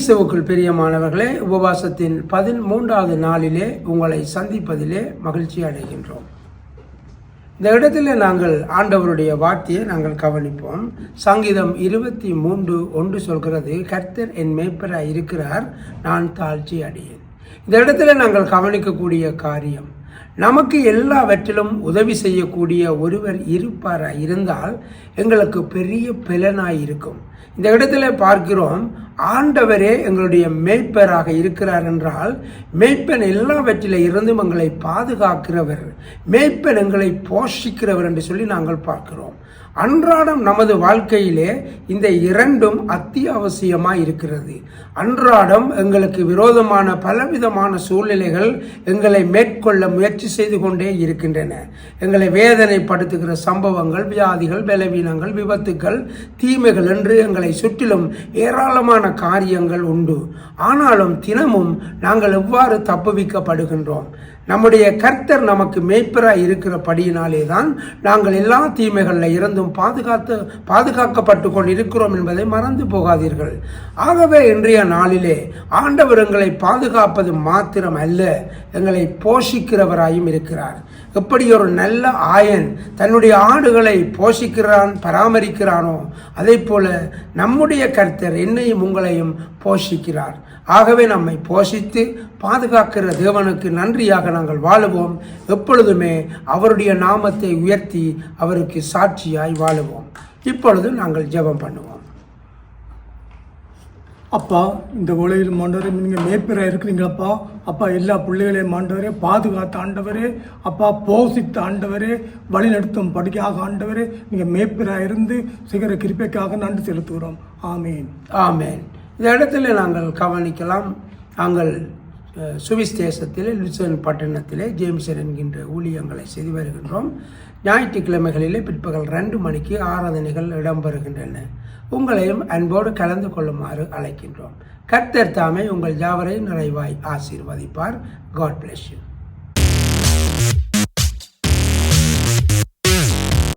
கிறிஸ்தவுக்குள் பிரியமானவர்களே உபவாசத்தின் பதிமூன்றாவது நாளிலே உங்களை சந்திப்பதிலே மகிழ்ச்சி அடைகின்றோம். இந்த இடத்துல நாங்கள் ஆண்டவருடைய வார்த்தையை நாங்கள் கவனிப்போம். சங்கீதம் இருபத்தி மூன்று ஒன்று சொல்கிறது கர்த்தர் என் மேப்பராக இருக்கிறார் நான் தாழ்ச்சி அடையேன் இந்த இடத்துல நாங்கள் கவனிக்கக்கூடிய காரியம் நமக்கு எல்லாவற்றிலும் உதவி செய்யக்கூடிய ஒருவர் இருப்பாராய் இருந்தால் எங்களுக்கு பெரிய பலனாய் இருக்கும். இந்த இடத்துல பார்க்கிறோம் ஆண்டவரே எங்களுடைய மேய்ப்பராக இருக்கிறார் என்றால் மேய்ப்பன் எல்லாவற்றில இருந்தும் எங்களை பாதுகாக்கிறவர் மேய்ப்பன் எங்களை போஷிக்கிறவர் என்று சொல்லி நாங்கள் பார்க்கிறோம். அன்றாடம் நமது வாழ்க்கையிலே இந்த இரண்டும் அத்தியாவசியமாக இருக்கிறது. அன்றாடம் எங்களுக்கு விரோதமான பலவிதமான சூழ்நிலைகள் எங்களை மேற்கொள்ள முயற்சி செய்து கொண்டே இருக்கின்றன. எங்களை வேதனைப்படுத்துகிற சம்பவங்கள் வியாதிகள் பலவீனங்கள் விபத்துக்கள் தீமைகள் என்று எங்களை சுற்றிலும் ஏராளமான காரியங்கள் உண்டு. ஆனாலும் தினமும் நாங்கள் எவ்வாறு தப்புவிக்கப்படுகின்றோம்? நம்முடைய கர்த்தர் நமக்கு மேய்ப்பராய் இருக்கிறபடியினாலே தான் நாங்கள் எல்லா தீமைகளில் இருந்தும் பாதுகாத்து பாதுகாக்கப்பட்டு கொண்டு இருக்கிறோம் என்பதை மறந்து போகாதீர்கள். ஆகவே இன்றைய நாளிலே ஆண்டவர் எங்களை பாதுகாப்பது மாத்திரம் அல்ல எங்களை போஷிக்கிறவராயும் இருக்கிறார். எப்படி ஒரு நல்ல ஆயன் தன்னுடைய ஆடுகளை போஷிக்கிறான் பராமரிக்கிறானோ அதே போல நம்முடைய கர்த்தர் என்னையும் உங்களையும் போஷிக்கிறார். ஆகவே நம்மை போஷித்து பாதுகாக்கிற தேவனுக்கு நன்றியாக நாங்கள் வாழுவோம். எப்பொழுதுமே அவருடைய நாமத்தை உயர்த்தி அவருக்கு சாட்சியாய் வாழுவோம். இப்பொழுது நாங்கள் ஜெபம் பண்ணுவோம். அப்பா இந்த உலகில் மாண்டவரே நீங்கள் மேய்ப்பராக இருக்கிறீங்களப்பா அப்பா. எல்லா பிள்ளைகளையும் ஆண்டவரே பாதுகாத்த ஆண்டவரே. அப்பா போஷித்த ஆண்டவரே வழிநடத்தும் படிக்காக ஆண்டவரே. நீங்கள் மேய்ப்பராக இருந்து சிகர கிருப்பைக்காக நன்றி செலுத்துகிறோம். ஆமீன். ஆமேன். இந்த இடத்துல நாங்கள் கவனிக்கலாம். நாங்கள் அஹ், சுவிஸ் லுசன் பட்டணத்திலே ஜேம்சன் என்கின்ற ஊழியங்களை செய்து வருகின்றோம். ஞாயிற்றுக்கிழமைகளிலே பிற்பகல் ரெண்டு மணிக்கு ஆராதனைகள் இடம்பெறுகின்றன. உங்களையும் அன்போடு கலந்து கொள்ளுமாறு அழைக்கின்றோம். கர்த்தர் தாமே உங்கள் யாவரையும் நிறைவாய் ஆசீர்வதிப்பார். God bless you